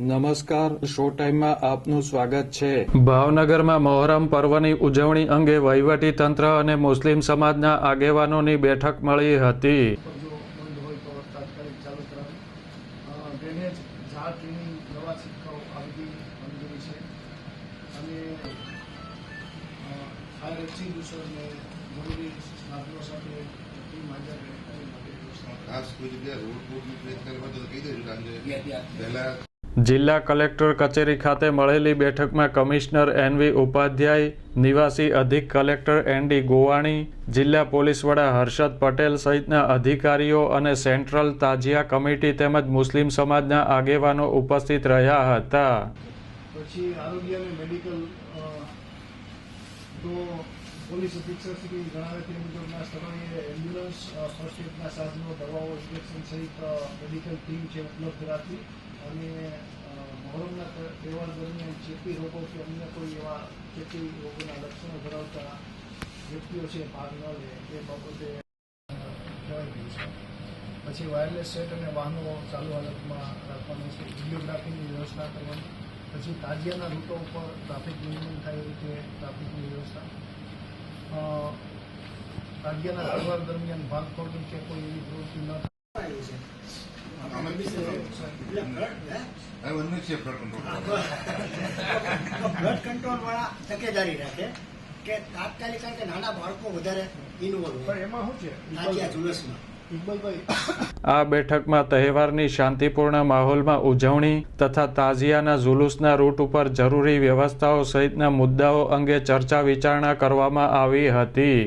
નમસ્કાર શો ટાઈમમાં આપનું સ્વાગત છે. ભાવનગરમાં મોહરમ પર્વની ઉજવણી અંગે વહીવટી તંત્ર અને મુસ્લિમ સમાજના આગેવાનોની બેઠક મળી હતી. ખાસ કોઈ જગ્યાએ રોડ પ્લેસ કરવા તો કહી દેજો કારણ કે પહેલા જિલ્લા કલેક્ટર કચેરી ખાતે મળેલી બેઠકમાં કમિશનર એનવી ઉપાધ્યાય, નિવાસી અધિક કલેક્ટર એનડી ગોવાણી, જિલ્લા પોલીસ વડા હર્ષદ પટેલ સહિતના અધિકારીઓ અને સેન્ટ્રલ તાજિયા કમિટી તેમજ મુસ્લિમ સમાજના આગેવાનો ઉપસ્થિત રહ્યા હતા. પોલીસ અધિક્ષક અને મોહરમના તહેવાર દરમિયાન ચેપી રોગો કે અન્ય કોઈ એવા ચેપી રોગોના લક્ષણો ધરાવતા વ્યક્તિઓ છે ભાગ ન લે એ બાબતે અ, જણાવી છે. પછી વાયરલેસ સેટ અને વાહનો ચાલુ હાલતમાં રાખવાનું છે. વિડીયોગ્રાફીની વ્યવસ્થા કરવાની. પછી તાજિયાના રૂટો ઉપર ટ્રાફિક નિયમન થાય એ રીતે ટ્રાફિકની વ્યવસ્થા. તાજિયાના તહેવાર દરમિયાન ભાગફોડની કે કોઈ એવી પ્રવૃત્તિ ન થાય. અમે છે કંટ્રોલ બ્લડ કંટ્રોલ વાળા તકેદારી રાખે કે તાત્કાલિક કારણ કે નાના બાળકો વધારે ઇન્વોલ્વ પણ એમાં શું છે? તાજિયા જુલસમાં. આ બેઠકમાં તહેવારની શાંતિપૂર્ણ માહોલમાં ઉજવણી તથા તાજિયાના જુલુસના રૂટ ઉપર જરૂરી વ્યવસ્થાઓ સહિતના મુદ્દાઓ અંગે ચર્ચા વિચારણા કરવામાં આવી હતી.